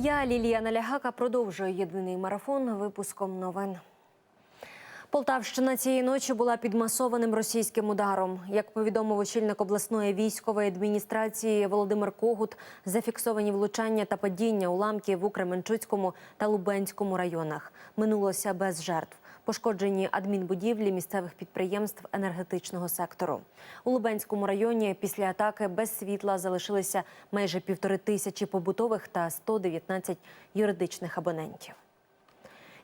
Я Лілія Налягака продовжую єдиний марафон випуском новин. Полтавщина цієї ночі була під масованим російським ударом. Як повідомив очільник обласної військової адміністрації Володимир Когут, зафіксовані влучання та падіння уламків у Кременчуцькому та Лубенському районах. Минулося без жертв. Пошкоджені адмінбудівлі місцевих підприємств енергетичного сектору. У Лубенському районі після атаки без світла залишилися майже півтори тисячі побутових та 119 юридичних абонентів.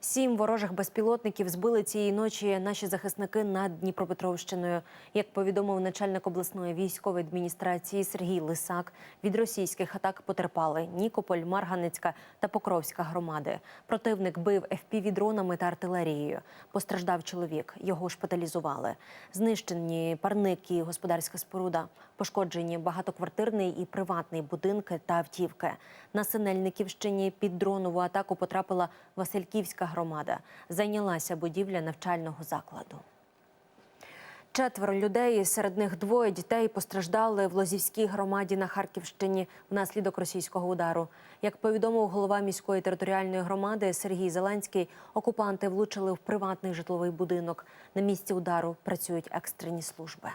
Сім ворожих безпілотників збили цієї ночі наші захисники над Дніпропетровщиною. Як повідомив начальник обласної військової адміністрації Сергій Лисак, від російських атак потерпали Нікополь, Марганецька та Покровська громади. Противник бив ФПВ-дронами та артилерією. Постраждав чоловік. Його шпиталізували. Знищені парники, господарська споруда. Пошкоджені багатоквартирний і приватний будинки та автівки. На Синельниківщині під дронову атаку потрапила Васильківська громада. Зайнялася будівля навчального закладу. Четверо людей, серед них двоє дітей, постраждали в Лозівській громаді на Харківщині внаслідок російського удару. Як повідомив голова міської територіальної громади Сергій Зеленський, окупанти влучили в приватний житловий будинок. На місці удару працюють екстрені служби.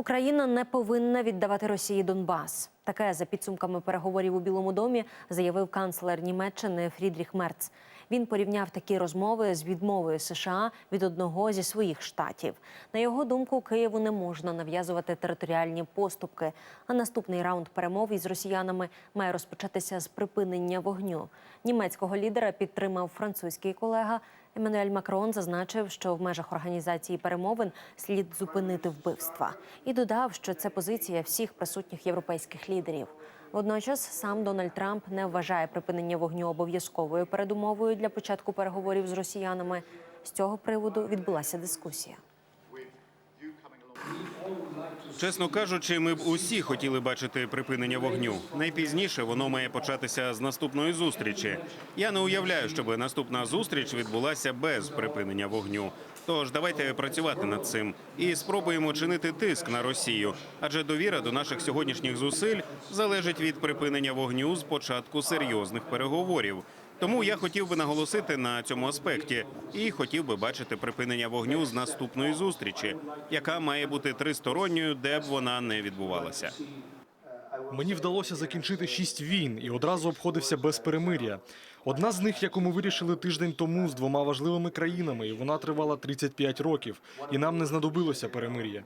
Україна не повинна віддавати Росії Донбас. Таке за підсумками переговорів у Білому домі заявив канцлер Німеччини Фрідріх Мерц. Він порівняв такі розмови з відмовою США від одного зі своїх штатів. На його думку, Києву не можна нав'язувати територіальні поступки. А наступний раунд перемов із росіянами має розпочатися з припинення вогню. Німецького лідера підтримав французький колега. Еммануель Макрон зазначив, що в межах організації перемовин слід зупинити вбивства, і додав, що це позиція всіх присутніх європейських лідерів. Водночас сам Дональд Трамп не вважає припинення вогню обов'язковою передумовою для початку переговорів з росіянами. З цього приводу відбулася дискусія. Чесно кажучи, ми б усі хотіли бачити припинення вогню. Найпізніше воно має початися з наступної зустрічі. Я не уявляю, щоб наступна зустріч відбулася без припинення вогню. Тож давайте працювати над цим і спробуємо чинити тиск на Росію, адже довіра до наших сьогоднішніх зусиль залежить від припинення вогню з початку серйозних переговорів. Тому я хотів би наголосити на цьому аспекті і хотів би бачити припинення вогню з наступної зустрічі, яка має бути тристоронньою, де б вона не відбувалася. Мені вдалося закінчити шість війн і одразу обходився без перемир'я. Одна з них, яку ми вирішили тиждень тому з двома важливими країнами, і вона тривала 35 років, і нам не знадобилося перемир'я.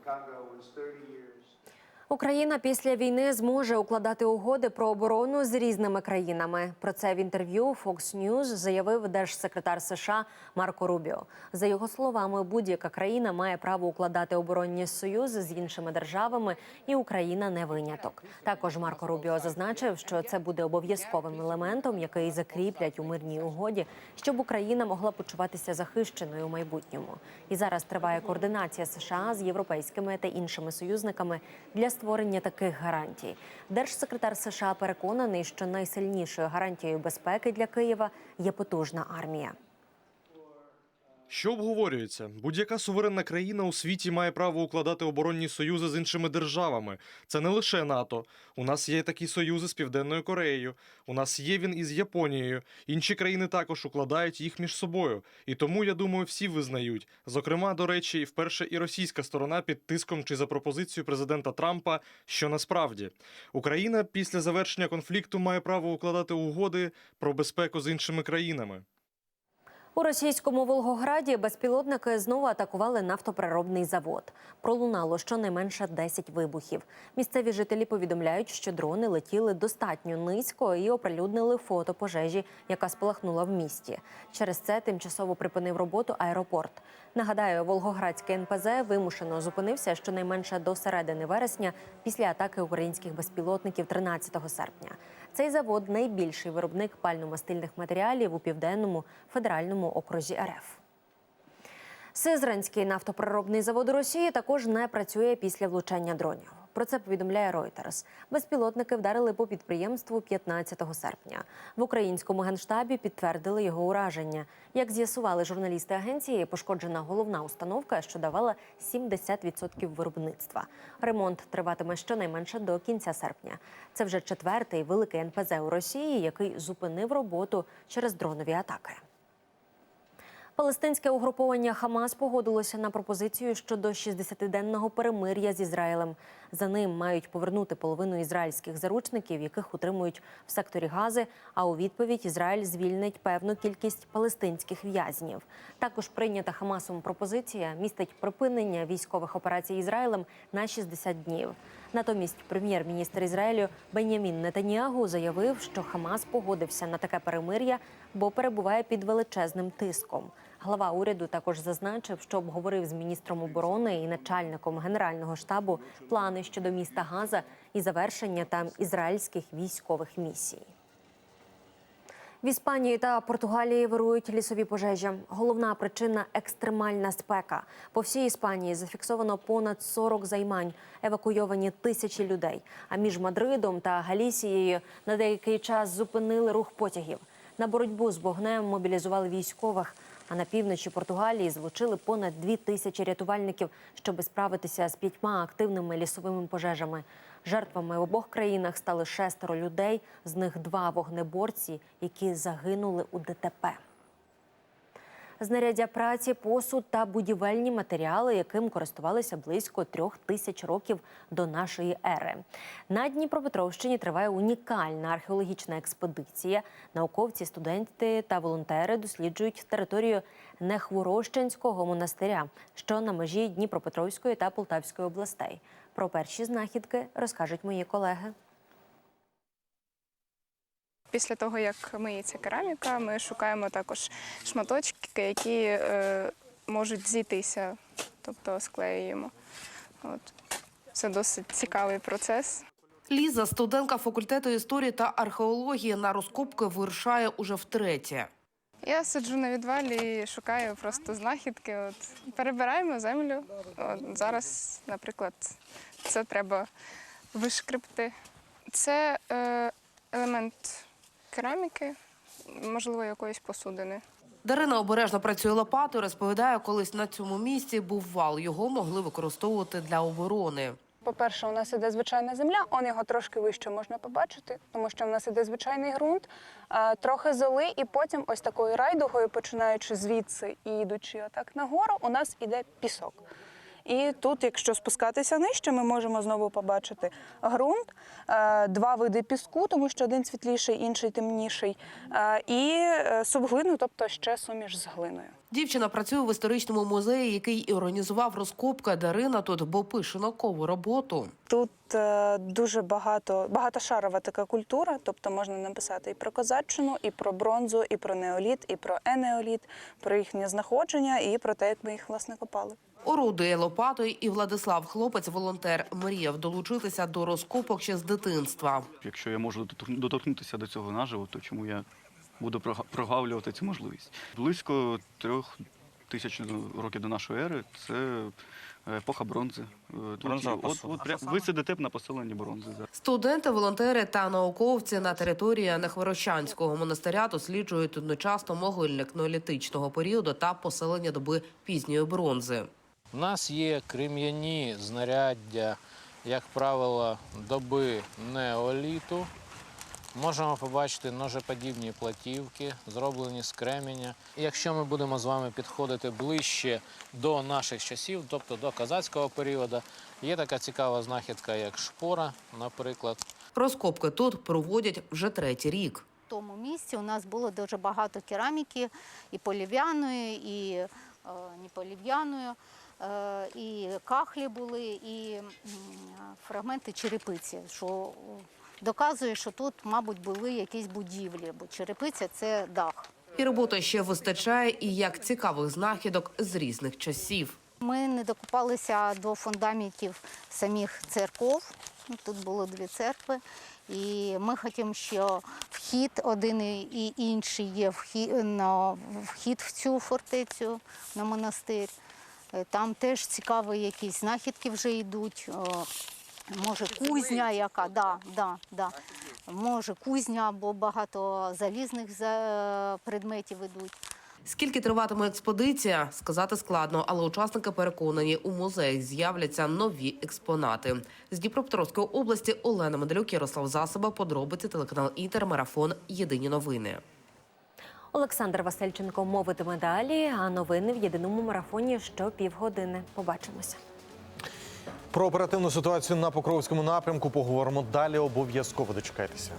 Україна після війни зможе укладати угоди про оборону з різними країнами. Про це в інтерв'ю Fox News заявив держсекретар США Марко Рубіо. За його словами, будь-яка країна має право укладати оборонні союзи з іншими державами, і Україна не виняток. Також Марко Рубіо зазначив, що це буде обов'язковим елементом, який закріплять у мирній угоді, щоб Україна могла почуватися захищеною у майбутньому. І зараз триває координація США з європейськими та іншими союзниками для створення таких гарантій. Держсекретар США переконаний, що найсильнішою гарантією безпеки для Києва є потужна армія. Що обговорюється? Будь-яка суверенна країна у світі має право укладати оборонні союзи з іншими державами. Це не лише НАТО. У нас є такі союзи з Південною Кореєю. У нас є він із Японією. Інші країни також укладають їх між собою. І тому я думаю, всі визнають. Зокрема, до речі, вперше і російська сторона під тиском чи за пропозицією президента Трампа, що насправді Україна після завершення конфлікту має право укладати угоди про безпеку з іншими країнами. У російському Волгограді безпілотники знову атакували нафтопереробний завод. Пролунало щонайменше 10 вибухів. Місцеві жителі повідомляють, що дрони летіли достатньо низько і оприлюднили фото пожежі, яка спалахнула в місті. Через це тимчасово припинив роботу аеропорт. Нагадаю, Волгоградський НПЗ вимушено зупинився щонайменше до середини вересня після атаки українських безпілотників 13 серпня. Цей завод найбільший виробник пально-мастильних матеріалів у південному федеральному окрузі РФ. Сизранський нафтопереробний завод Росії також не працює після влучання дронів. Про це повідомляє Reuters. Безпілотники вдарили по підприємству 15 серпня. В українському генштабі підтвердили його ураження. Як з'ясували журналісти агенції, пошкоджена головна установка, що давала 70% виробництва. Ремонт триватиме щонайменше до кінця серпня. Це вже четвертий великий НПЗ у Росії, який зупинив роботу через дронові атаки. Палестинське угруповання Хамас погодилося на пропозицію щодо 60-денного перемир'я з Ізраїлем. За ним мають повернути половину ізраїльських заручників, яких утримують в секторі Гази. А у відповідь Ізраїль звільнить певну кількість палестинських в'язнів. Також прийнята Хамасом пропозиція містить припинення військових операцій Ізраїлем на 60 днів. Натомість прем'єр-міністр Ізраїлю Бенямін Нетаньягу заявив, що Хамас погодився на таке перемир'я, бо перебуває під величезним тиском. Глава уряду також зазначив, що обговорив з міністром оборони і начальником генерального штабу плани щодо міста Газа і завершення там ізраїльських військових місій. В Іспанії та Португалії вирують лісові пожежі. Головна причина екстремальна спека. По всій Іспанії зафіксовано понад 40 займань, евакуйовані тисячі людей. А між Мадридом та Галісією на деякий час зупинили рух потягів. На боротьбу з вогнем мобілізували військових. А на півночі Португалії злучили понад дві тисячі рятувальників, щоб справитися з п'ятьма активними лісовими пожежами. Жертвами в обох країнах стали шестеро людей, з них два вогнеборці, які загинули у ДТП. Знаряддя праці, посуд та будівельні матеріали, яким користувалися близько трьох тисяч років до нашої ери. На Дніпропетровщині триває унікальна археологічна експедиція. Науковці, студенти та волонтери досліджують територію Нехворощенського монастиря, що на межі Дніпропетровської та Полтавської областей. Про перші знахідки розкажуть мої колеги. Після того, як миється кераміка, ми шукаємо також шматочки, які е, можуть зійтися, тобто склеюємо. От. Це досить цікавий процес. Ліза, студентка факультету історії та археології, на розкопки вирушає уже втретє. Я сиджу на відвалі і шукаю просто знахідки. От. Перебираємо землю. От. Зараз, наприклад, це треба вишкребти. Це е, елемент кераміки, можливо, якоїсь посудини. Дарина обережно працює лопатою. Розповідає, колись на цьому місці був вал. Його могли використовувати для оборони. По-перше, у нас іде звичайна земля, он його трошки вище можна побачити, тому що в нас іде звичайний ґрунт, трохи золи, і потім ось такою райдугою, починаючи звідси і йдучи отак нагору, у нас іде пісок. І тут, якщо спускатися нижче, ми можемо знову побачити ґрунт, е, два види піску, тому що один світліший, інший темніший, е, і е, субглину, тобто ще суміш з глиною. Дівчина працює в історичному музеї, який і організував розкопки. Дарина тут, бо пише наукову роботу. Тут е, дуже багато багатошарова така культура, тобто можна написати і про козаччину, і про бронзу, і про неоліт, і про енеоліт, про їхнє знаходження, і про те, як ми їх власне копали. Орудує лопатою, і Владислав, хлопець, волонтер, мріяв долучитися до розкопок ще з дитинства. Якщо я можу дотор- доторкнутися до цього наживо, то чому я буду прога- прогавлювати цю можливість? Близько трьох тисяч років до нашої ери це епоха бронзи. Е, тут Бронзова от, от, ви сидите на поселенні бронзи. Студенти, волонтери та науковці на території Нехворощанського монастиря досліджують одночасно могильник неолітичного періоду та поселення доби пізньої бронзи. У нас є крем'яні знаряддя, як правило, доби неоліту. Можемо побачити ножеподібні платівки, зроблені з кременя. І Якщо ми будемо з вами підходити ближче до наших часів, тобто до казацького періоду, є така цікава знахідка, як шпора, наприклад. Розкопки тут проводять вже третій рік. В тому місці у нас було дуже багато кераміки і полів'яної, і е, не полів'яної, е, і кахлі були, і фрагменти черепиці, що е, доказує, що тут, мабуть, були якісь будівлі, бо черепиця це дах. І роботи ще вистачає, і як цікавих знахідок з різних часів. Ми не докопалися до фундаментів самих церков. Тут було дві церкви. І ми хочемо, що вхід один і інший є вхід, на вхід в цю фортецю, на монастир. Е, Там теж цікаві якісь знахідки вже йдуть. Може кузня, яка да, да, да. може кузня, бо багато залізних предметів ідуть. Скільки триватиме експедиція, сказати складно, але учасники переконані, у музеях з'являться нові експонати. З Дніпропетровської області Олена Медалюк, Ярослав Засоба, подробиці телеканал Інтер, марафон. Єдині новини. Олександр Васильченко мовитиме далі. А новини в єдиному марафоні що півгодини. Побачимося. Про оперативну ситуацію на Покровському напрямку поговоримо далі. Обов'язково дочекайтеся.